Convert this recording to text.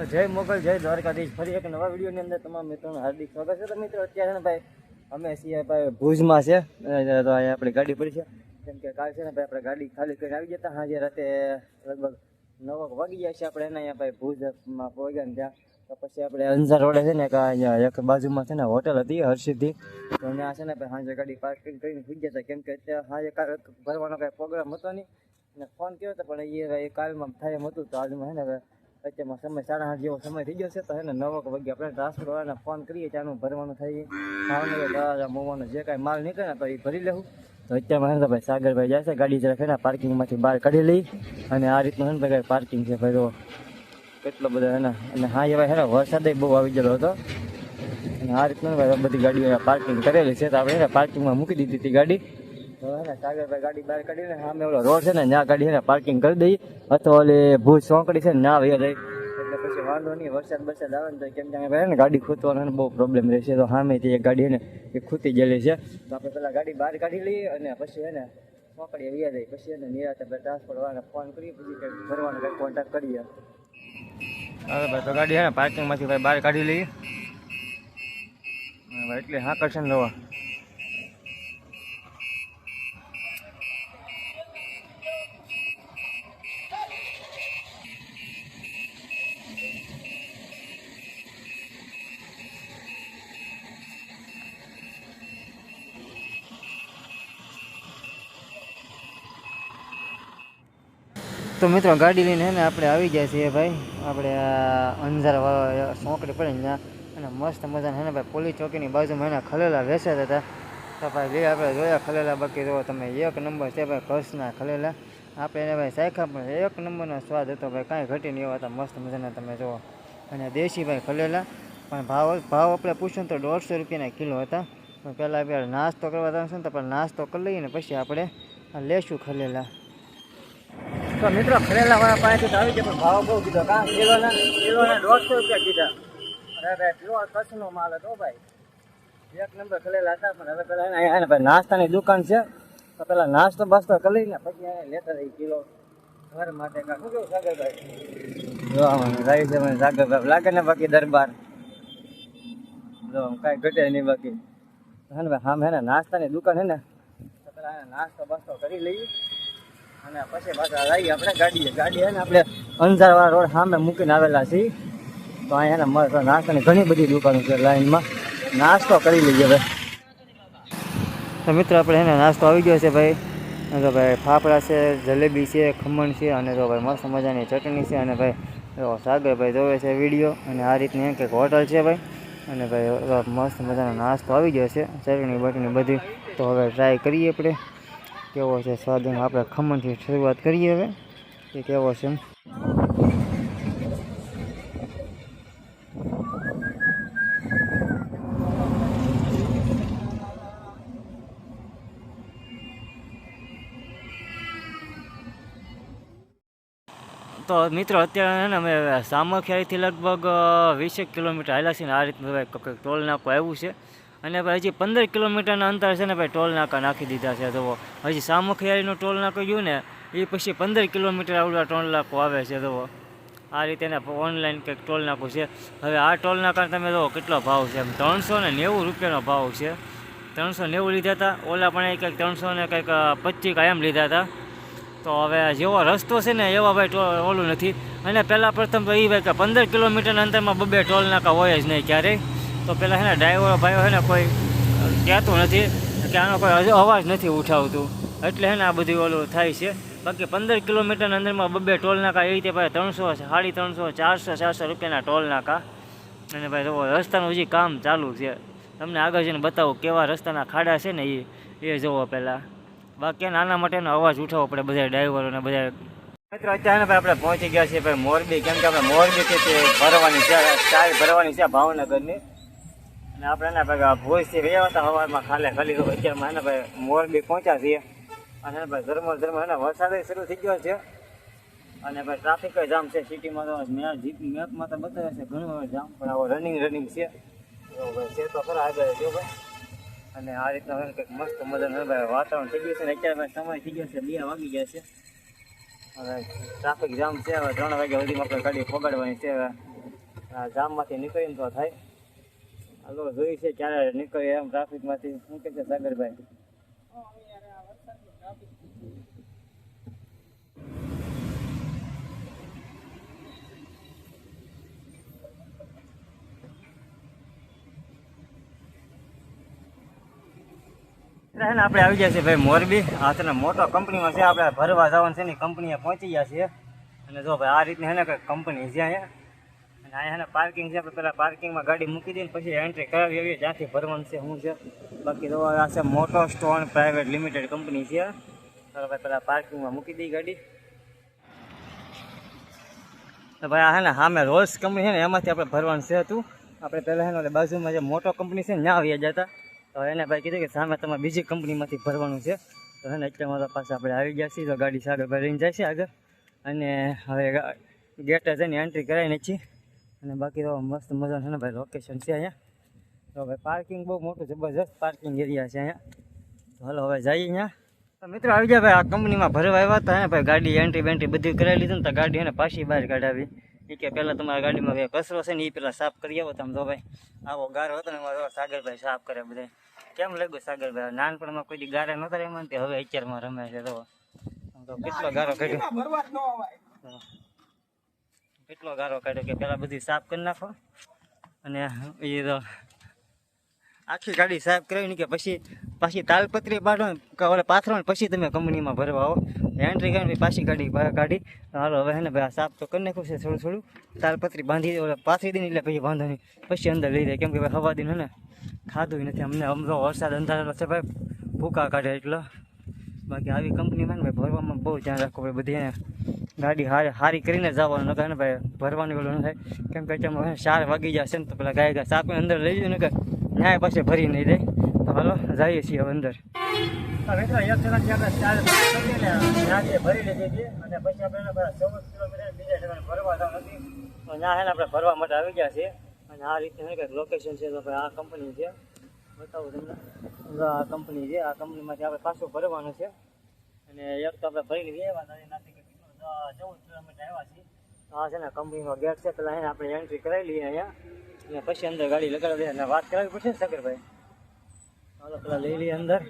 તો જય મોગલ જય દ્વારકાધીશ. ફરી એક નવા વિડીયોની અંદર તમામ મિત્રોનું હાર્દિક સ્વાગત છે. તો મિત્રો અત્યારે છે ને ભાઈ અમે છીએ ભાઈ ભુજમાં છે. અ, તો અહીંયા આપણી ગાડી પડી છે. કેમ કે કાલ છે ને ભાઈ આપણે ગાડી ખાલી કરીને આવી જતા હાજે રાતે લગભગ નવ વાગી ગયા છે આપણે. એના અહીંયા ભાઈ ભુજમાં પહોંચ્યા ને ત્યાં. તો પછી આપણે અંજાર રોડે છે ને એક અહીંયા એક બાજુમાં છે ને હોટલ હતી હર્ષિદથી તો ત્યાં છે ને ભાઈ સાંજે ગાડી પાર્કિંગ કરીને ભૂજ ગયા હતા. કેમ કે અત્યારે સાંજે કાલ ભરવાનો કાંઈ પ્રોગ્રામ હતો નહીં. અને ફોન કર્યો હતો પણ એ એ કાલમાં થાય એમ હતું. તો આજમાં છે ને હવે અત્યારમાં સમય સાડા આઠ જેવો સમય થઈ ગયો છે, તો એને ને નવ વાગે આપણે ટ્રાન્સફર વાળાને ફોન કરીએ ત્યાંનું ભરવાનું થઈ ખાવાનું દાદા મોવાનું જે કાંઈ માલ નીકળે તો એ ભરી લેવું. તો અત્યારમાં છે ભાઈ સાગરભાઈ જાય છે, ગાડી જરાક ખેડા પાર્કિંગમાંથી બહાર કાઢી લઈ અને આ રીતનું છે ભાઈ પાર્કિંગ છે ભાઈ કેટલો બધો એના અને હા એવા હેરા, વરસાદે બહુ આવી ગયેલો હતો. અને આ રીતનું બધી ગાડીઓ પાર્કિંગ કરેલી છે, તો આપણે પાર્કિંગમાં મૂકી દીધી હતી ગાડી. સાગરભાઈ ગાડી બહાર કાઢીને સામે ઓલો રોડ છે ને, ત્યાં ગાડી છે ને પાર્કિંગ કરી દઈ. અથવા ઓલી ભૂજ ચોકડી છે ને ના વહી જાય એટલે પછી વાંધો નહીં, વરસાદ બરસાદ આવે ને તો કેમ કે અહીંયા ને ગાડી ખૂતવાનો ને બહુ પ્રોબ્લેમ રહેશે. તો સામેથી એક ગાડી છે ને, એ ખૂતી ગયેલી છે. તો આપણે પેલા ગાડી બહાર કાઢી લઈએ અને પછી છે ને ચોકડીએ વ્યા જાય. પછી એને નિરાતે આપણે ટ્રાન્સફર વાળાને ફોન કરી પછી કંઈક ભરવાનો કંઈક કોન્ટેક્ટ કરીએ. હવે ભાઈ, તો ગાડી છે ને પાર્કિંગમાંથી ભાઈ બહાર કાઢી લઈએ. અને ભાઈ, એટલે હા કરશે ને તો મિત્રો ગાડી લઈને ને આપણે આવી ગયા છીએ ભાઈ. આપણે અંજાર સોંકડી પડે ને અને મસ્ત મજાના હે ને ભાઈ, પોલીસ ચોકીની બાજુમાં એના ખલેલા વેચાતા હતા. તો ભાઈ લઈ આપણે જોયા ખલેલા બાકી જો તમે એક નંબર છે ભાઈ, ઘસના ખલેલા. આપણે એને ભાઈ સાયખા પણ એક નંબરનો સ્વાદ હતો ભાઈ, કાંઈ ઘટી નહીં હતા મસ્ત મજાના તમે જુઓ. અને દેશી ભાઈ ખલેલા. પણ ભાવ ભાવ આપણે પૂછ્યું તો દોઢસો રૂપિયાના કિલો હતા. પણ પહેલાં આપણે નાસ્તો કરવા જવાનું છે ને તો આપણે નાસ્તો કરી લઈએ ને પછી આપણે લેશું ખલેલા. તો મિત્રો ખરેલા વાળા પાસેથી તો આવી ગયા, પણ ભાવ બહુ કીધો. કા કિલોના કિલોના દોઢસો રૂપિયા કીધા. અરે ભાઈ, પ્યોર કચ્છનો માલ હતો ભાઈ. એક નંબર ખલેલા હતા, પણ હવે પેલા અહીંયા અહીંયા ભાઈ નાસ્તાની દુકાન છે. તો પેલા નાસ્તો બાસ્તો કરી લઈને પછી અહીંયા લેતા રહી કિલો. ઘર માટે કા શું કેવું સાગરભાઈ જો, આમાં રાઈ છે, મને સાગરભાઈ લાગે ને બાકી દરબાર. જો, આમ કાંઈ ઘટે નહીં બાકી. હે ને ભાઈ, આમ હે ને, નાસ્તાની દુકાન હે ને, તો પેલા અહીંયા નાસ્તો બાસ્તો કરી લઈએ. અને પછી પાછા અંજારવાળા રોડ સામે મૂકીને આવેલા છીએ. તો અહીંયા ને મસ્ત નાસ્તાની ઘણી બધી દુકાનો છે લાઈનમાં. નાસ્તો કરી લઈએ હવે. મિત્રો આપણે એને નાસ્તો આવી ગયો છે ભાઈ. તો ભાઈ ફાફડા છે, જલેબી છે, ખમણ છે અને તો ભાઈ મસ્ત મજાની ચટણી છે અને ભાઈ સાગર સાગરભાઈ જોવે છે વીડિયો. અને આ રીતની કંઈક હોટલ છે ભાઈ. અને ભાઈ મસ્ત મજાનો નાસ્તો આવી ગયો છે, ચટણી બટણી બધી. તો હવે ટ્રાય કરીએ આપણે. કેવો છે સ્વાદ આપણે ખમણથી શરૂઆત કરીએ હવે કે કેવો છે એમ. તો મિત્રો, અત્યારે ને અમે સામખિયાળીથી લગભગ વીસેક કિલોમીટર હાલ્યા છીએ ને આ રીતનું ટોલ નાકું આવ્યું છે અને ભાઈ હજી પંદર કિલોમીટરના અંતર છે ને ભાઈ ટોલ નાકા નાખી દીધા છે. જુઓ, હજી સામખિયાળીનું ટોલ નાકું ગયું ને એ પછી પંદર કિલોમીટર આવડા ટોલ નાકો આવે છે, જુઓ. આ રીતે એને ઓનલાઈન કંઈક ટોલ નાકું છે. હવે આ ટોલ નાકા તમે જુઓ, કેટલો ભાવ છે એમ. ત્રણસો ને નેવું રૂપિયાનો ભાવ છે. ત્રણસો નેવું લીધા હતા. ઓલા પણ કંઈક ત્રણસો ને કંઈક પચીસ કાયમ લીધા હતા. તો હવે જેવો રસ્તો છે ને, એવા ભાઈ ઓલું નથી. અને પહેલાં પ્રથમ તો એ ભાઈ કે પંદર કિલોમીટરના અંતરમાં બબે ટોલ નાકા હોય જ નહીં ક્યારેય. તો પહેલાં છે ને ડ્રાઈવર ભાઈઓ છે ને કોઈ કહેતું નથી કે આનો કોઈ અવાજ નથી ઉઠાવતું. એટલે છે ને આ બધું ઓલું થાય છે. બાકી પંદર કિલોમીટરના અંદરમાં બબે ટોલ નાકા એ રીતે ભાઈ ત્રણસો સાડી ત્રણસો ચારસો ચારસો રૂપિયાના ટોલ નાકા. અને ભાઈ જો રસ્તાનું હજી કામ ચાલુ છે. તમને આગળ જઈને બતાવું કેવા રસ્તાના ખાડા છે ને એ એ જોવો પહેલાં બાકી આના માટેનો અવાજ ઉઠાવવો પડે બધા ડ્રાઈવરોને બધા. મિત્રો, અત્યારે ભાઈ આપણે પહોંચી ગયા છીએ ભાઈ મોરબી. કેમ કે આપણે મોરબી તે ભરવાની છે, ચાય ભરવાની છે ભાવનગરની. અને આપણે એના ભાઈ ભોજથી રહ્યા હતા હવારમાં ખાલે ખાલી તો અત્યારમાં એના ભાઈ મોરબી પહોંચ્યા છીએ. અને એના ભાઈ ધર્મ ધર્મ, એને વરસાદ શરૂ થઈ ગયો છે. અને ભાઈ ટ્રાફિક જામ છે સિટીમાં તો મેં જીપ મેપમાં તો બતાવે છે, ઘણું જામ. પણ આવો રનિંગ રનિંગ છે. તો તો ખરા આગળ જો ભાઈ. અને આ રીતના કંઈક મસ્ત મજાનું ભાઈ વાતાવરણ થઈ ગયું છે ને અત્યારે ભાઈ સમય થઈ ગયો છે, બે વાગી ગયા છે. હવે ટ્રાફિક જામ છે, હવે ત્રણ વાગ્યા સુધીમાં આપણે ગાડી પકડવાની છે. હવે જામમાંથી નીકળીને તો થાય. લોકો જોઈ છે, ક્યારે નીકળે એમ ટ્રાફિકમાંથી શું કે છે સાગરભાઈ? આપણે આવી ગયા છીએ ભાઈ મોરબી. આ છે ને મોટો કંપનીમાં છે. આપણે ભરવા જવાનું છે ને કંપનીએ પહોંચી ગયા છીએ. અને જો ભાઈ આ રીતની છે ને, કંપની છે અહીંયા છે ને પાર્કિંગ છે પેલા પાર્કિંગમાં ગાડી મૂકી દઈને પછી એન્ટ્રી કરાવી આવીએ, જ્યાંથી ભરવાનું છે શું છે. બાકી તો આ છે મોટો સ્ટોન પ્રાઇવેટ લિમિટેડ કંપની છે. ચાલો ભાઈ, પેલા પાર્કિંગમાં મૂકી દઈ ગાડી. તો ભાઈ, આ છે ને સામે રોલ્સ કંપની છે ને, એમાંથી આપણે ભરવાનું છે હતું. આપણે પહેલાં છે ને બાજુમાં જે મોટો કંપની છે ને, ત્યાં આવ્યા જતા. તો એને ભાઈ કીધું કે સામે તમારે બીજી કંપનીમાંથી ભરવાનું છે. તો છે ને એટલે મારા પાસે આપણે આવી ગયા છીએ, તો ગાડી સાગર ભાઈ લઈને જાય છે આગળ. અને હવે ગેટે જઈને એન્ટ્રી કરાવીને છીએ. અને બાકી તો મસ્ત મજાનું છે ને ભાઈ લોકેશન છે અહીંયા. તો ભાઈ પાર્કિંગ બહુ મોટું જબરજસ્ત પાર્કિંગ એરિયા છે અહીંયા. તો હાલો હવે જઈએ અહીંયા. તો મિત્રો આવી જાય ભાઈ આ કંપનીમાં ભરવા આવ્યા હતા હે ભાઈ ગાડી એન્ટ્રી બેન્ટ્રી બધું કરાવી લીધું ને તો ગાડી એને પાછી બહાર કાઢાવી. એ કે પહેલાં તમારા ગાડીમાં ભાઈ કચરો છે ને એ પહેલાં સાફ કરી આવો તમે તો ભાઈ. આવો ગારો હતો ને એમાં સાગરભાઈ સાફ કરે બધા કેમ લાગ્યું સાગરભાઈ? નાનપણમાં કોઈ દી ગારા નહોતા રમ્યા ને તે હવે અત્યારમાં રમે છે તો. આમ તો કેટલો ગારો કાઢ્યો? કેટલો ગારો કાઢ્યો કે પહેલાં બધી સાફ કરી નાખો. અને એ તો આખી ગાડી સાફ કરાવીને કે પછી પાછી તાલપત્રી પાડો ઓલે પાથરો ને પછી તમે કંપનીમાં ભરવા આવો. એન્ટ્રી કરીને પાછી ગાડી કાઢી. હાલો, હવે હે ને ભાઈ સાફ તો કરી નાખું છે થોડું થોડું. તાલપત્રી બાંધી ઓલે પાથરી દઈને એટલે પછી વાંધો નહીં. પછી અંદર લઈ જાય. કેમ કે ભાઈ હવા દીને ને ખાધું નથી. અમને અમરો વરસાદ અંધારેલો છે ભાઈ. ભૂકા કાઢે એટલો. બાકી આવી કંપનીમાં ને ભાઈ ભરવામાં બહુ ધ્યાન રાખવું પડે બધી ગાડી હારી હારી કરીને જવાનું, નકર ને ભાઈ ભરવાનું ઓલું ન થાય. કેમ કે અત્યારમાં ચાર વાગી જશે ને તો પેલા ગાય ગાય સાપને અંદર લઈ જાય ને કે ન્યાય પાસે ભરી નહીં દે. તો હાલો, જઈએ છીએ હવે અંદર. આપણે ભરવા માટે આવી ગયા છીએ. અને આ રીતે લોકેશન છે, તો ભાઈ આ કંપની છે. બતાવું આ કંપની છે, આ કંપનીમાંથી આપણે પાછું ભરવાનું છે. અને એક તો આપણે ભરી લીધી ચૌદ કિલોમીટર આવ્યા છીએ આ છે ને કંપનીનો ગેટ છે, પેલા એને આપણે એન્ટ્રી કરાવી લઈએ અહીંયા. અને પછી અંદર ગાડી લગાડી અને વાત કરાવી પડશે ને શકરભાઈ. ચાલો પેલા લઈ લઈએ અંદર.